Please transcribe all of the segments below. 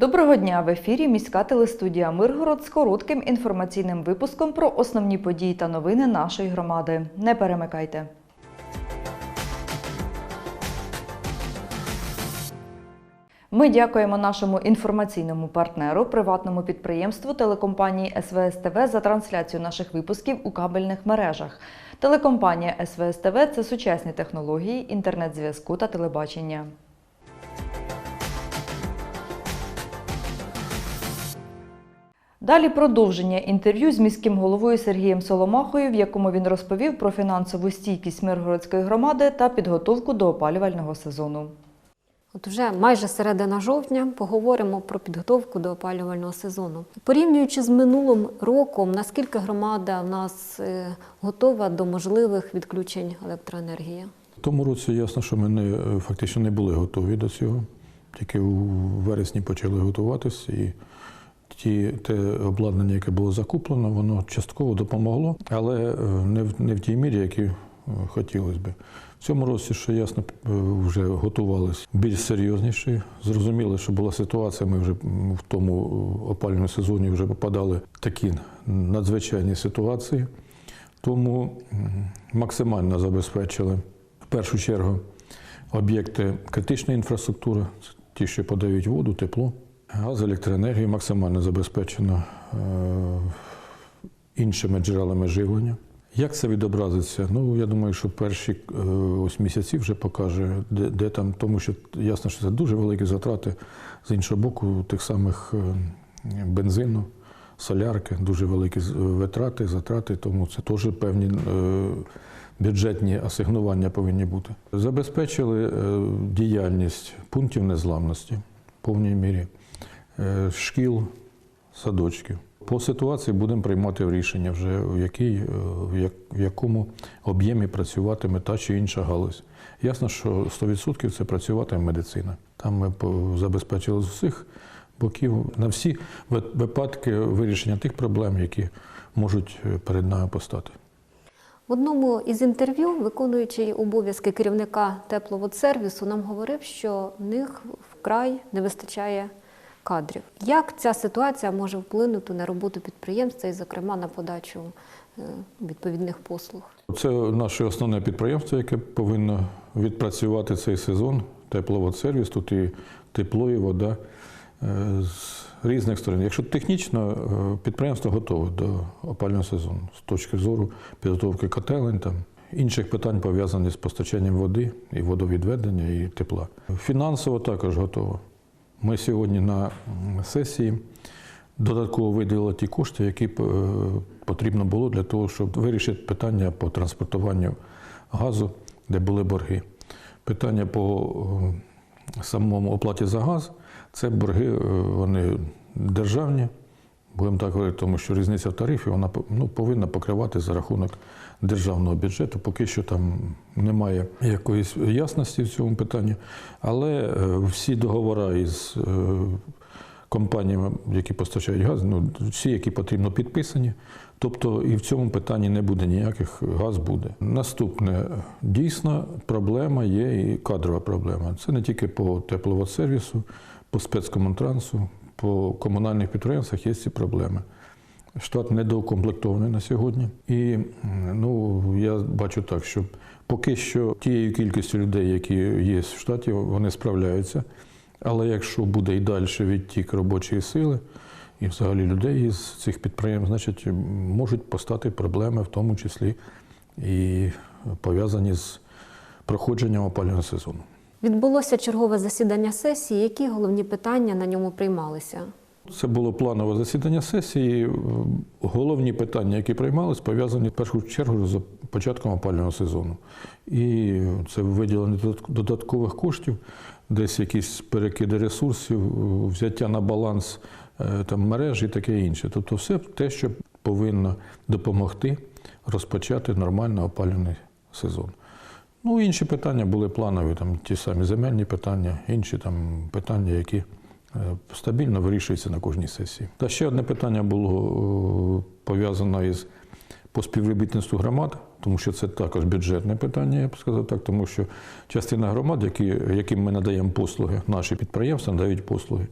Доброго дня! В ефірі міська телестудія Миргород з коротким інформаційним випуском про основні події та новини нашої громади. Не перемикайте. Ми дякуємо нашому інформаційному партнеру, приватному підприємству телекомпанії СВС ТВ за трансляцію наших випусків у кабельних мережах. Телекомпанія СВС ТВ – це сучасні технології, інтернет-зв'язку та телебачення. Далі продовження інтерв'ю з міським головою Сергієм Соломахою, в якому він розповів про фінансову стійкість Миргородської громади та підготовку до опалювального сезону. От вже майже середина жовтня поговоримо про підготовку до опалювального сезону. Порівнюючи з минулим роком, наскільки громада в нас е, готова до можливих відключень електроенергії? В тому році ясно, що ми не, е, фактично не були готові до цього. Тільки у вересні почали готуватися, і ті, те обладнання, яке було закуплено, воно частково допомогло, але е, не в, не в тій мірі, які е, хотілося би. В цьому році, що ясно, е, вже готувалися більш серйозніше. Зрозуміли, що була ситуація. Ми вже в тому опалювальному сезоні вже попадали в такі надзвичайні ситуації. Тому максимально забезпечили в першу чергу об'єкти критичної інфраструктури, ті, що подають воду, тепло, газ, електроенергію максимально забезпечено е, іншими джерелами живлення. Як це відобразиться? Ну, я думаю, що перші е, ось місяці вже покаже, де, де там, тому що ясно, що це дуже великі затрати з іншого боку, тих самих е, бензину, солярки, дуже великі витрати, затрати, тому це теж певні бюджетні асигнування повинні бути. Забезпечили діяльність пунктів незламності в повній мірі, шкіл, садочків. По ситуації будемо приймати рішення вже, в, якій, е, в, якому об'ємі працюватиме та чи інша галузь. Ясно, що 100% це працюватиме медицина. Там ми забезпечили з усіх боків на всі випадки вирішення тих проблем, які можуть е, перед нами постати. В одному із інтерв'ю, виконуючий обов'язки керівника тепловодсервісу, нам говорив, що в них вкрай не вистачає кадрів. Як ця ситуація може вплинути на роботу підприємства і, зокрема, на подачу е, відповідних послуг? Це наше основне підприємство, яке повинно відпрацювати цей сезон. Тепловодсервіс, тут і тепло, і вода е, з різних сторон. Якщо технічно е, підприємство готове до опалювального сезону з точки зору підготовки котелень, там, інших питань пов'язаних з постачанням води і водовідведення, і тепла. Фінансово також готово. Ми сьогодні на сесії додатково виділили ті кошти, які е, потрібно було для того, щоб вирішити питання по транспортуванню газу, де були борги. Питання по самому оплаті за газ це борги, е, вони державні. Будемо так говорити, тому що різниця в тарифі вона ну, повинна покривати за рахунок державного бюджету. Поки що там немає якоїсь ясності в цьому питанні, але е, всі договори із е, компаніями, які постачають газ, ну, всі, які потрібно, підписані. Тобто і в цьому питанні не буде ніяких, газ буде. Наступне, дійсно, проблема є і кадрова проблема. Це не тільки по тепловодсервісу, по спецкомунтрансу, по комунальних підприємствах є ці проблеми. Штат недоукомплектований на сьогодні. І ну, я бачу так, що поки що тією кількістю людей, які є в штаті, вони справляються. Але якщо буде і далі відтік робочої сили і взагалі людей із цих підприємств, значить можуть постати проблеми, в тому числі і пов'язані з проходженням опалювального сезону. Відбулося чергове засідання сесії. Які головні питання на ньому приймалися? Це було планове засідання сесії. Головні питання, які приймались, пов'язані в першу чергу з початком опалювального сезону. І це виділення додаткових коштів, десь якісь перекиди ресурсів, взяття на баланс е, там, мереж і таке інше. Тобто, все те, що повинно допомогти розпочати нормально опалювальний сезон. Ну, інші питання були планові, там ті самі земельні питання, інші там питання, які е, стабільно вирішуються на кожній сесії. Та ще одне питання було е, пов'язане із по співробітництву громад, тому що це також бюджетне питання, я б сказав так, тому що частина громад, які, яким ми надаємо послуги, наші підприємства надають послуги,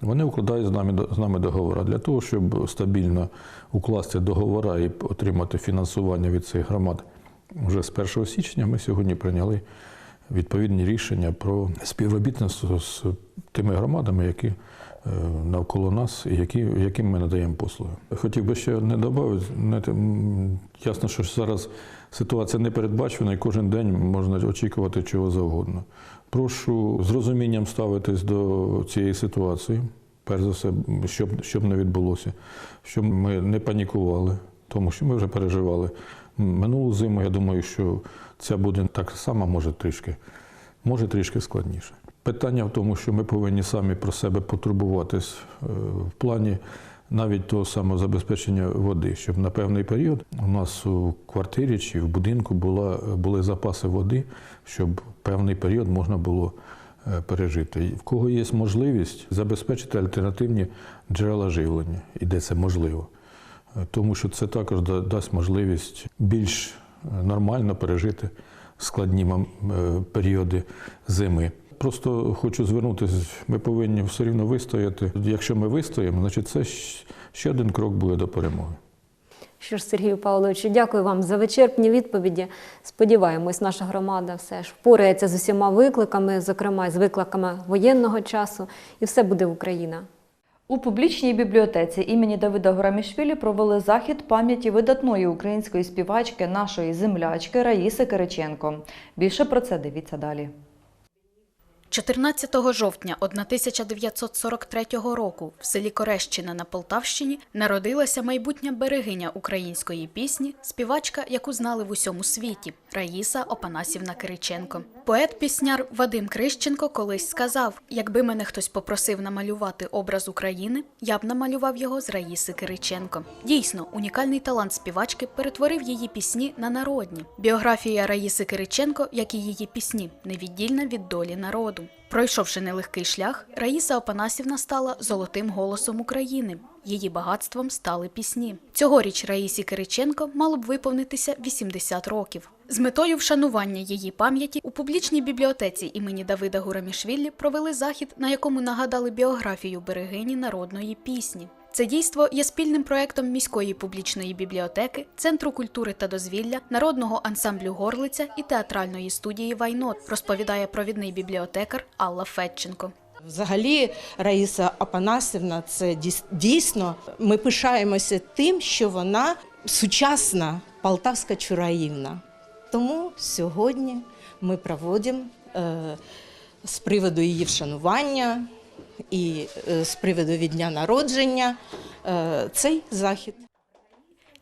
Вони укладають з нами, з нами договори. Для того, щоб стабільно укласти договори і отримати фінансування від цих громад вже з 1 січня, ми сьогодні прийняли відповідні рішення про співробітництво з тими громадами, які е, навколо нас і які, яким ми надаємо послуги. Хотів би ще одне додати. Ясно, що зараз ситуація не передбачена, і кожен день можна очікувати чого завгодно. Прошу з розумінням ставитись до цієї ситуації, перш за все, щоб, щоб не відбулося, щоб ми не панікували, тому що ми вже переживали минулу зиму. Я думаю, що ця буде так само, може трішки, може трішки складніше. Питання в тому, що ми повинні самі про себе потурбуватись е, в плані навіть того самого забезпечення води, щоб на певний період у нас у квартирі чи в будинку була, були запаси води, щоб певний період можна було е, пережити. В кого є можливість забезпечити альтернативні джерела живлення, і де це можливо. Тому що це також дасть можливість більш е, нормально пережити складні е, періоди зими. Просто хочу звернутися, ми повинні все рівно вистояти. Якщо ми вистоїмо, значить це ще один крок буде до перемоги. Що ж, Сергію Павловичу, дякую вам за вичерпні відповіді. Сподіваємось, наша громада все ж впорається з усіма викликами, зокрема з викликами воєнного часу, і все буде Україна. У публічній бібліотеці імені Давида Горамішвілі провели захід пам'яті видатної української співачки нашої землячки Раїси Кириченко. Більше про це дивіться далі. 14 жовтня 1943 року в селі Корещина на Полтавщині народилася майбутня берегиня української пісні, співачка, яку знали в усьому світі Раїса Опанасівна Кириченко. Поет-пісняр Вадим Крищенко колись сказав: якби мене хтось попросив намалювати образ України, я б намалював його з Раїси Кириченко. Дійсно, унікальний талант співачки перетворив її пісні на народні. Біографія Раїси Кириченко, як і її пісні, невіддільна від долі народу. Пройшовши нелегкий шлях, Раїса Опанасівна стала золотим голосом України. Її багатством стали пісні. Цьогоріч Раїсі Кириченко мало б виповнитися 80 років. З метою вшанування її пам'яті у публічній бібліотеці імені Давида Гурамішвілі провели захід, на якому нагадали біографію берегині народної пісні. Це дійство є спільним проектом міської публічної бібліотеки, Центру культури та дозвілля, народного ансамблю Горлиця і театральної студії Вайнот, розповідає провідний бібліотекар Алла Федченко. Взагалі, Раїса Апанасівна, це дійсно. Ми пишаємося тим, що вона сучасна полтавська чураївна. Тому сьогодні ми проводимо е, з приводу її вшанування і е, з приводу від дня народження е, цей захід.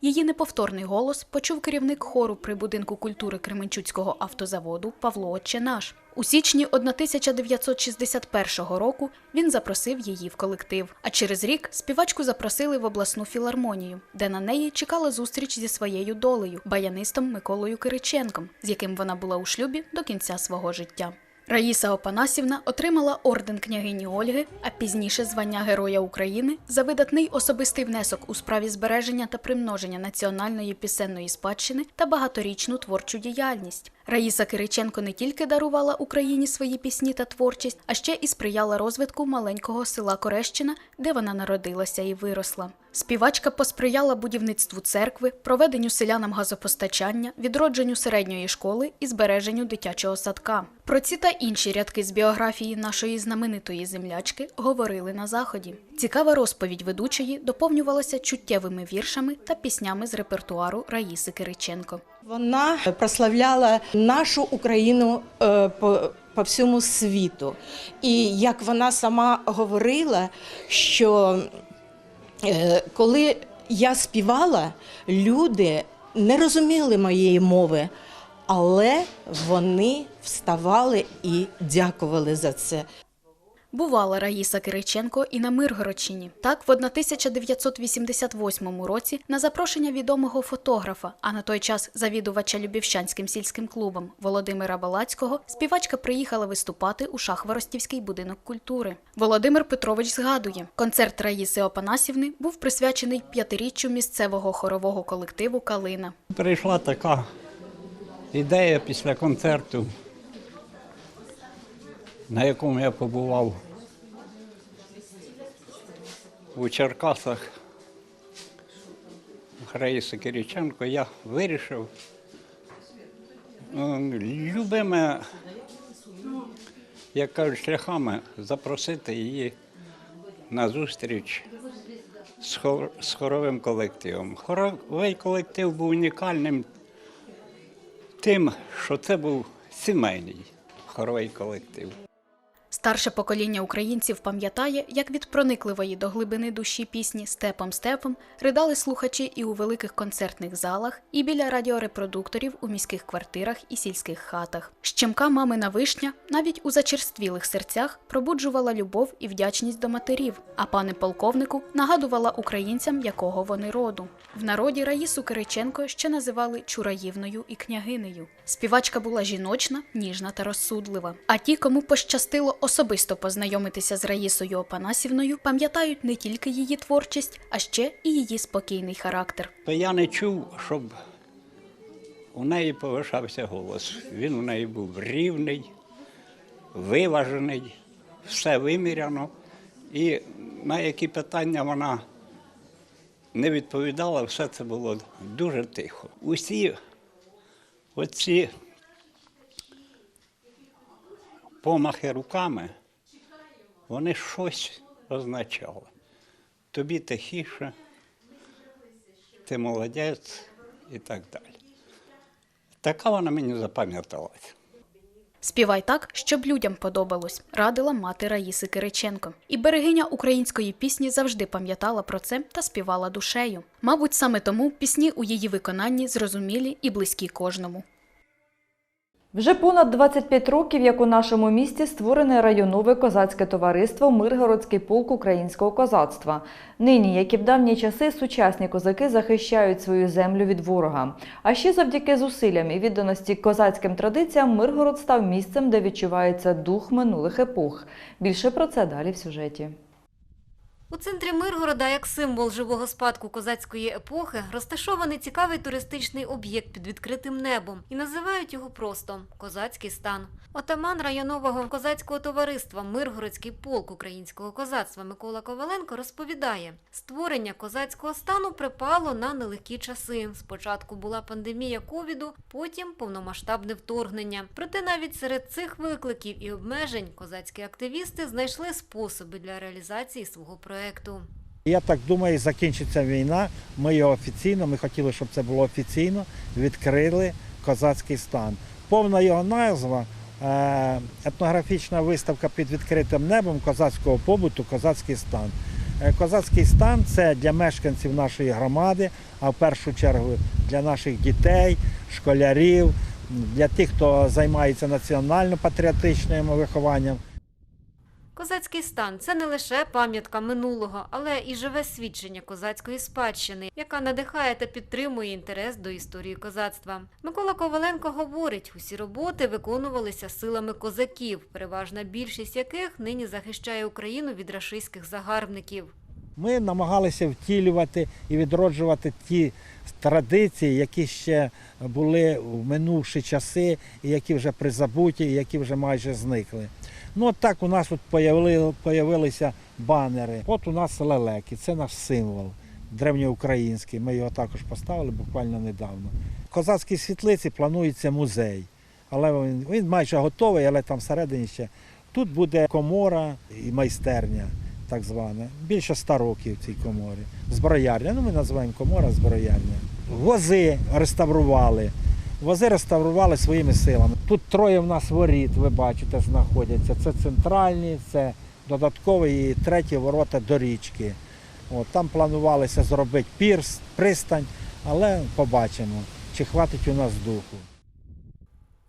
Її неповторний голос почув керівник хору при будинку культури Кременчуцького автозаводу Павло Отче наш. У січні 1961 року він запросив її в колектив. А через рік співачку запросили в обласну філармонію, де на неї чекала зустріч зі своєю долею, баянистом Миколою Кириченком, з яким вона була у шлюбі до кінця свого життя. Раїса Опанасівна отримала орден княгині Ольги, а пізніше звання Героя України за видатний особистий внесок у справі збереження та примноження національної пісенної спадщини та багаторічну творчу діяльність. Раїса Кириченко не тільки дарувала Україні свої пісні та творчість, а ще і сприяла розвитку маленького села Корещина, де вона народилася і виросла. Співачка посприяла будівництву церкви, проведенню селянам газопостачання, відродженню середньої школи і збереженню дитячого садка. Про ці та інші рядки з біографії нашої знаменитої землячки говорили на заході. Цікава розповідь ведучої доповнювалася чуттєвими віршами та піснями з репертуару Раїси Кириченко. Вона прославляла нашу Україну е, по, по всьому світу. І як вона сама говорила, що коли я співала, люди не розуміли моєї мови, але вони вставали і дякували за це. Бувала Раїса Кириченко і на Миргородщині. Так, в 1988 році на запрошення відомого фотографа, а на той час завідувача Любівщанським сільським клубом Володимира Балацького, співачка приїхала виступати у Шахворостівський будинок культури. Володимир Петрович згадує, концерт Раїси Опанасівни був присвячений п'ятиріччю місцевого хорового колективу Калина. Прийшла така ідея після концерту, на якому я побував у Черкасах Раїси Кириченко, я вирішив ну, любими, як кажуть, шляхами запросити її на зустріч з, з хоровим колективом. Хоровий колектив був унікальним тим, що це був сімейний хоровий колектив. Старше покоління українців пам'ятає, як від проникливої до глибини душі пісні Степом Степом ридали слухачі і у великих концертних залах, і біля радіорепродукторів у міських квартирах і сільських хатах. Щемка мамина вишня навіть у зачерствілих серцях пробуджувала любов і вдячність до матерів, а пане полковнику нагадувала українцям, якого вони роду. В народі Раїсу Кириченко ще називали чураївною і княгинею. Співачка була жіночна, ніжна та розсудлива. А ті, кому пощастило особисто познайомитися з Раїсою Опанасівною, пам'ятають не тільки її творчість, а ще і її спокійний характер. Я не чув, щоб у неї повишався голос. Він у неї був рівний, виважений, все виміряно. І на які питання вона не відповідала, все це було дуже тихо. Усі оці помахи руками, вони щось означали. Тобі тихіше, ти молодець і так далі. Така вона мені запам'яталась. Співай так, щоб людям подобалось, радила мати Раїси Кириченко. І берегиня української пісні завжди пам'ятала про це та співала душею. Мабуть, саме тому пісні у її виконанні зрозумілі і близькі кожному. Вже понад 25 років, як у нашому місті створене районове козацьке товариство Миргородський полк українського козацтва. Нині, як і в давні часи, сучасні козаки захищають свою землю від ворога. А ще завдяки зусиллям і відданості козацьким традиціям Миргород став місцем, де відчувається дух минулих епох. Більше про це далі в сюжеті. У центрі Миргорода, як символ живого спадку козацької епохи, розташований цікавий туристичний об'єкт під відкритим небом і називають його просто козацький стан. Отаман районового козацького товариства Миргородський полк українського козацтва Микола Коваленко розповідає: створення козацького стану припало на нелегкі часи. Спочатку була пандемія ковіду, потім повномасштабне вторгнення. Проте навіть серед цих викликів і обмежень козацькі активісти знайшли способи для реалізації свого проекту. Я так думаю, закінчиться війна. Ми його офіційно, ми хотіли, щоб це було офіційно, відкрили козацький стан. Повна його назва е, етнографічна виставка під відкритим небом козацького побуту, козацький стан. Е, Козацький стан це для мешканців нашої громади, а в першу чергу для наших дітей, школярів, для тих, хто займається національно-патріотичним вихованням. Козацький стан це не лише пам'ятка минулого, але і живе свідчення козацької спадщини, яка надихає та підтримує інтерес до історії козацтва. Микола Коваленко говорить, усі роботи виконувалися силами козаків, переважна більшість яких нині захищає Україну від рашистських загарбників. Ми намагалися втілювати і відроджувати ті традиції, які ще були в минувші часи, і які вже призабуті, і які вже майже зникли. Ну от так у нас появили, появилися банери. От у нас лелеки, це наш символ древньоукраїнський. Ми його також поставили буквально недавно. В козацькій світлиці планується музей, але він, він майже готовий, але там всередині ще. Тут буде комора і майстерня так звана. Більше ста років в цій коморі. Зброярня. Ну, ми називаємо комора зброярня. Вози реставрували. Вози реставрували своїми силами. Тут троє в нас воріт, ви бачите, знаходяться. Це центральні, це додаткові і треті ворота до річки. От, там планувалося зробити пірс, пристань, але побачимо, чи хватить у нас духу.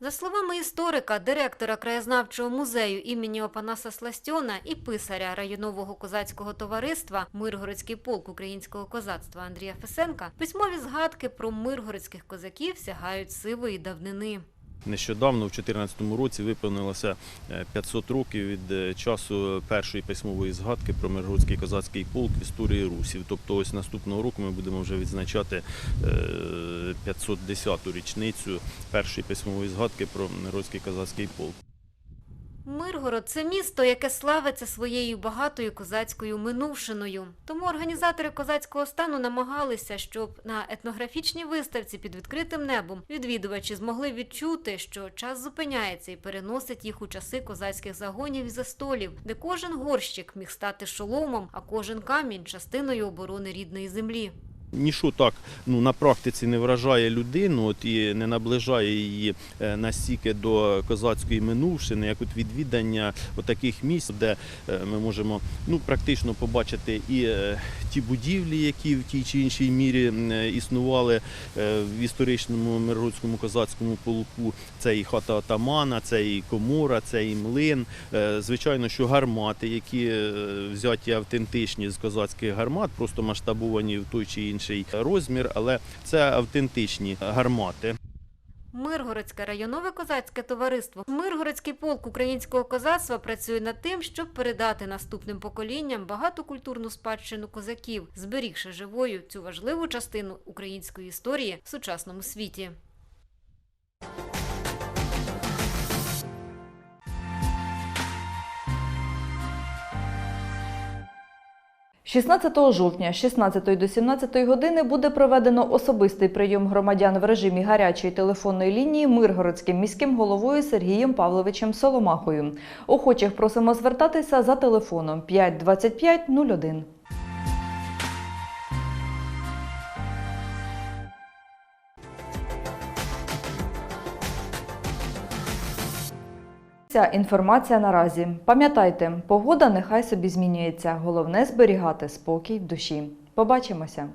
За словами історика, директора краєзнавчого музею імені Опанаса Сластьона і писаря районового козацького товариства Миргородський полк українського козацтва Андрія Фесенка, письмові згадки про миргородських козаків сягають сивої давнини. Нещодавно, в 2014 році, виповнилося е, 500 років від е, часу першої письмової згадки про Миргородський козацький полк в історії русів. Тобто, ось наступного року ми будемо вже відзначати е, 510-ту річницю першої письмової згадки про Миргородський козацький полк. Миргород це місто, яке славиться своєю багатою козацькою минувшиною. Тому організатори козацького стану намагалися, щоб на етнографічній виставці під відкритим небом відвідувачі змогли відчути, що час зупиняється і переносить їх у часи козацьких загонів і застолів, де кожен горщик міг стати шоломом, а кожен камінь частиною оборони рідної землі. Ніщо так ну, на практиці не вражає людину от, і не наближає її е, настільки до козацької минувшини, як от відвідання от таких місць, де е, ми можемо ну, практично побачити і е, ті будівлі, які в тій чи іншій мірі існували в історичному миргородському козацькому полку. Це і хата атамана, це і комора, це і млин. Звичайно, що гармати, які взяті автентичні з козацьких гармат, просто масштабовані в той чи інший розмір, але це автентичні гармати. Миргородське районове козацьке товариство, Миргородський полк українського козацтва працює над тим, щоб передати наступним поколінням багату культурну спадщину козаків, зберігши живою цю важливу частину української історії в сучасному світі. 16 жовтня з 16 до 17 години буде проведено особистий прийом громадян в режимі гарячої телефонної лінії Миргородським міським головою Сергієм Павловичем Соломахою. Охочих просимо звертатися за телефоном 5 25 01. Ця інформація наразі. Пам'ятайте, погода нехай собі змінюється. Головне зберігати спокій в душі. Побачимося!